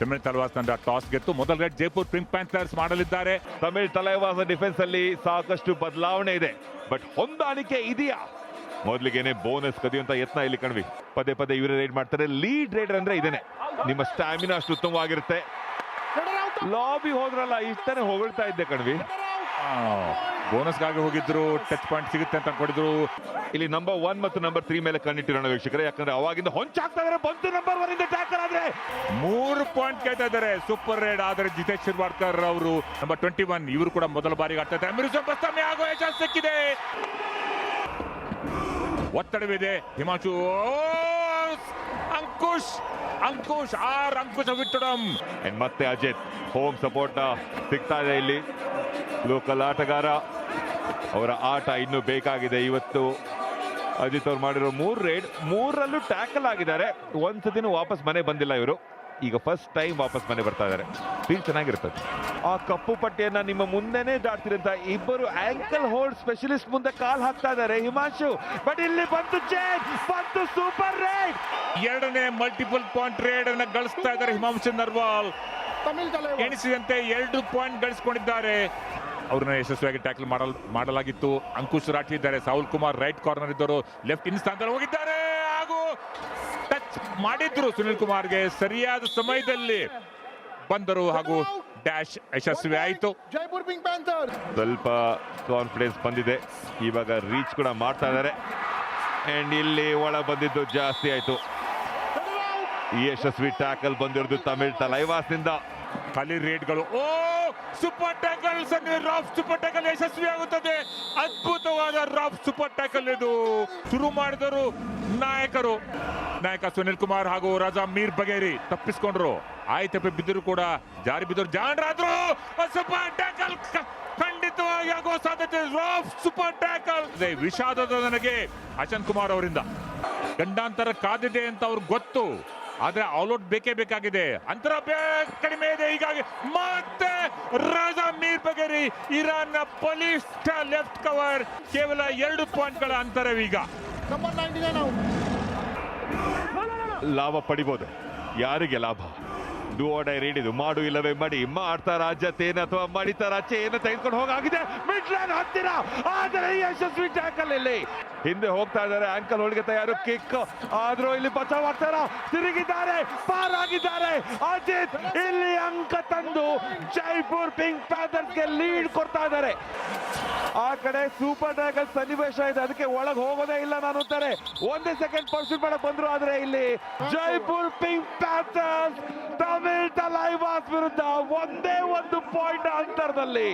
ತಮಿಳ್ ತಲವಾಸ್ ತಂಡ ಟಾಸ್ ಗೆದ್ದು ಮೊದಲ ರೇಟ್ ಜೈಪುರ್ ಪಿಂಕ್ ಪ್ಯಾಂಥರ್ಸ್ ಮಾಡಲಿದ್ದಾರೆ. ತಮಿಳ್ ತಲೆವಾಸ ಡಿಫೆನ್ಸ್ ಅಲ್ಲಿ ಸಾಕಷ್ಟು ಬದಲಾವಣೆ ಇದೆ. ಬಟ್ ಹೊಂದಾಣಿಕೆ ಇದೆಯಾ? ಮೊದಲಿಗೆನೆ ಬೋನಸ್ ಕದಿಯುವಂತ ಯತ್ನ ಇಲ್ಲಿ ಕಣ್ವಿ. ಪದೇ ಪದೇ ಇವರೇ ರೈಡ್ ಮಾಡ್ತಾರೆ. ಲೀಡ್ ರೈಡರ್ ಅಂದ್ರೆ ಇದೇನೆ. ನಿಮ್ಮ ಸ್ಟಾಮಿನಾ ಅಷ್ಟು ಉತ್ತಮವಾಗಿರುತ್ತೆ. ಲಾಬಿ ಹೋದ್ರಲ್ಲ ಇಷ್ಟನೇ ಹೊಗಳ್ತಾ ಇದ್ದೆ ಕಣ್ವಿ. ಬೋನಸ್ಗಾಗಿ ಹೋಗಿದ್ರು ಟಚ್ ಪಾಯಿಂಟ್ ಸಿಗುತ್ತೆ ಅಂತ ಅನ್ಕೊಂಡಿದ್ರು ಇಲ್ಲಿ ನಂಬರ್ ಒನ್ ಮತ್ತು ನಂಬರ್ ತ್ರೀ ಮೇಲೆ ಕಣ್ಣಿಟ್ಟಿರೋಣ ವೀಕ್ಷಕರೇ, ಯಾಕಂದ್ರೆ ಅವಾಗಿಂದ ಹೊಂಚಾಗ್ತಾ ಇದಾರೆ ಬಂತು ನಂಬರ್ ಒನ್ ಇಂದ ಟ್ಯಾಕರ್ ಆದ್ರೆ ಮೂರು ಪಾಯಿಂಟ್ ಕೇಳ್ತಾ ಇದ್ದಾರೆ ಸೂಪರ್ ರೇಡ್ ಆದರೆ ಜಿತೇಶ್ ಶಿರ್ವಾಡ್ಕರ್ ಅವರು ನಂಬರ್ ಟ್ವೆಂಟಿ ಒನ್ ಇವರು ಕೂಡ ಮೊದಲ ಬಾರಿಗೆ ಆಡ್ತಾ ಇದ್ದಾರೆ. ಮಿರುಜ ಬಸ್ತಮೆ ಆಗೋ ಯಶಸ್ ಸಿಕ್ಕಿದೆ. ಒತ್ತಡವಿದೆ. ಹಿಮಾಚು ಅಂಕುಶ್ ಅಂಕುಶ್, ಆರ್ ಅಂಕುಶ್ ವಿಟ್ಟಡಂ ಮತ್ತೆ ಅಜಿತ್. ಹೋಮ್ ಸಪೋರ್ಟ್ ಸಿಗ್ತಾ ಇದೆ ಇಲ್ಲಿ. ಲೋಕಲ್ ಆಟಗಾರ ಅವರ ಆಟ ಇನ್ನೂ ಬೇಕಾಗಿದೆ. ಇವತ್ತು ಅಜಿತ್ ಅವ್ರು ಮಾಡಿರೋ ಮೂರು ರೇಡ್ ಮೂರಲ್ಲೂ ಟ್ಯಾಕಲ್ ಆಗಿದ್ದಾರೆ. ಒಂದ್ಸತಿನೂ ವಾಪಸ್ ಮನೆ ಬಂದಿಲ್ಲ ಇವರು. ಈಗ ಫಸ್ಟ್ ಟೈಮ್ ವಾಪಸ್ ಮನೆ ಬರ್ತಾ ಇದ್ದಾರೆ ಫೀಲ್ ಚೆನ್ನಾಗಿರ್ತದೆ. ಆ ಕಪ್ಪು ಪಟ್ಟಿಯನ್ನ ನಿಮ್ಮ ಮುಂದೆನೆ ದಾಟ್ತಿರಂತ ಇಬ್ಬರು ಆಂಕಲ್ ಹೋಲ್ಡ್ ಸ್ಪೆಷಲಿಸ್ಟ್ ಮುಂದೆ ಕಾಲ್ ಹಾಕ್ತಾ ಇದ್ದಾರೆ. ಹಿಮಾಂಶು ಬಟ್ ಇಲ್ಲಿ ಬಂತು ಚೇಂಜ್ ಬಂತು ಸೂಪರ್ ರೇಡ್ ಎರಡನೇ ಮಲ್ಟಿಪಲ್ ಪಾಯಿಂಟ್ ರೇಡ್ ಅನ್ನ ಗಳಿಸ್ತಾ ಇದ್ದಾರೆ ಹಿಮಾಂಶು ನರ್ವಾಲ್. ಎಣಿಸಿದಂತೆ ಎರಡು ಪಾಯಿಂಟ್ ಗಳಿಸಿಕೊಂಡಿದ್ದಾರೆ. ಅವ್ರನ್ನ ಯಶಸ್ವಿಯಾಗಿ ಟ್ಯಾಕಲ್ ಮಾಡಲ್ ಮಾಡಲಾಗಿತ್ತು. ಅಂಕುಶ್ ರಾಠಿ ಇದ್ದಾರೆ. ಸಾಹುಲ್ ಕುಮಾರ್ ರೈಟ್ ಕಾರ್ನರ್ ಇದ್ದರು. ಲೆಫ್ಟ್ ಇನ್ ಸ್ಥಾನದಲ್ಲಿ ಹೋಗಿದ್ದಾರೆ. ಹಾಗೂ ಟಚ್ ಮಾಡಿದ್ರು ಸುನಿಲ್ ಕುಮಾರ್ಗೆ ಸರಿಯಾದ ಸಮಯದಲ್ಲಿ ಬಂದರು ಹಾಗೂ ಡ್ಯಾಶ್ ಯಶಸ್ವಿ ಆಯಿತು. ಜೈಪುರ್ ಪಿಂಕ್ ಪ್ಯಾಂಥರ್ ಸ್ವಲ್ಪ ಕಾನ್ಫಿಡೆನ್ಸ್ ಬಂದಿದೆ. ಇವಾಗ ರೀಚ್ ಕೂಡ ಮಾಡ್ತಾ ಇದ್ದಾರೆ. ಅಂಡ್ ಇಲ್ಲಿ ಒಳ ಬಂದಿದ್ದು ಜಾಸ್ತಿ ಆಯ್ತು. ಯಶಸ್ವಿ ಟ್ಯಾಕಲ್ ಬಂದಿರೋದು ತಮಿಳ್ ತಲೈವಾಸ್ನಿಂದ. ಖಾಲಿ ರೇಡ್ಗಳು ಓ, ಸೂಪರ್ ಟ್ಯಾಕಲ್ ರಾಫ್ ಸೂಪರ್ ಟ್ಯಾಕಲ್ ಯಶಸ್ವಿ ಆಗುತ್ತದೆ. ಅದ್ಭುತವಾದ ರಾಫ್ ಸೂಪರ್ ಟ್ಯಾಕಲ್ ಇದು. ಶುರು ಮಾಡಿದರು ನಾಯಕರು. ನಾಯಕ ಸುನಿಲ್ ಕುಮಾರ್ ಹಾಗೂ ರಾಜಾ ಮೀರ್ ಬಗೇರಿ ತಪ್ಪಿಸ್ಕೊಂಡ್ರು. ಆಯ್ತಪ್ಪಿ ಬಿದ್ದರು ಕೂಡ ಜಾರಿ ಬಿದ್ದರು. ಜಾಣರಾದ್ರು ಸೂಪರ್ ಟ್ಯಾಕಲ್ ಖಂಡಿತವಾಗಿ ಆಗುವ ಸಾಧ್ಯತೆ ರಾಫ್ ಸೂಪರ್ ಟ್ಯಾಕಲ್. ವಿಷಾದದ ನನಗೆ ಅಶನ್ ಕುಮಾರ್ ಅವರಿಂದ. ಗಂಡಾಂತರ ಕಾದಿದೆ ಅಂತ ಅವ್ರಿಗೆ ಗೊತ್ತು. ಆದ್ರೆ ಆಲ್ಔಟ್ ಬೇಕೇ ಬೇಕಾಗಿದೆ. ಅಂತರ ಕಡಿಮೆ ಇದೆ. ಹೀಗಾಗಿ ಮತ್ತೆ Reza Mir Bagheri Iran police ಬಲಿಷ್ಠ ಲೆಫ್ಟ್ ಕವರ್ ಕೇವಲ ಎರಡು ಪಾಯಿಂಟ್ಗಳ ಅಂತರವೀಗ. ಲಾಭ ಪಡಿಬೋದು. ಯಾರಿಗೆ ಲಾಭ? ಡೈ ರೀಡಿದು ಮಾಡು ಇಲ್ಲವೇ ಮಡಿ. ಮಾಡ್ತಾರ ಜತೇನ ಅಥವಾ ಮಡಿತಾರ ಚೇನ ತೆಗೆದುಕೊಂಡು ಹೋಗಾಗಿದೆ. ಮಿಡ್ ಲೈನ್ ಹತ್ತಿರ. ಆದರೆ ಯಶಸ್ವಿ ಟ್ಯಾಕಲ್ ಇಲ್ಲಿ. ಹಿಂದೆ ಹೋಗ್ತಾ ಇದ್ದಾರೆ. ಆಂಕಲ್ ಹೋಳಿಗೆ ತಯಾರು. ಕಿಕ್. ಆದ್ರೂ ಇಲ್ಲಿ ಬಚಾವ್ ಆಗ್ತಾರ? ತಿರುಗಿದ್ದಾರೆ. ಪಾರಾಗಿದ್ದಾರೆ. ಅಜಿತ್ ಇಲ್ಲಿ ಅಂಕ ತಂದು ಜೈಪುರ್ ಪಿಂಕ್ ಪ್ಯಾಥರ್ಸ್ಗೆ ಲೀಡ್ ಕೊಡ್ತಾ ಇದ್ದಾರೆ. ಆ ಕಡೆ ಸೂಪರ್ ಡ್ರ್ಯಾಗನ್ ಸನ್ನಿವೇಶ ಇದೆ. ಅದಕ್ಕೆ ಒಳಗೆ ಹೋಗೋದೇ ಇಲ್ಲ ನಾನು ಅಂತಾರೆ. ಒಂದೇ ಸೆಕೆಂಡ್ ಪರ್ಸೂಟ್ ಮಾಡಕ್ ಬಂದ್ರು ಆದ್ರೆ ಇಲ್ಲಿ ಜೈಪುರ್ ಪಿಂಕ್ ಪ್ಯಾಥರ್ಸ್ ತಮಿಳ್ ತಲೈವಾಸ್ ವಿರುದ್ಧ ಒಂದೇ ಒಂದು ಪಾಯಿಂಟ್ ಅಂತರದಲ್ಲಿ.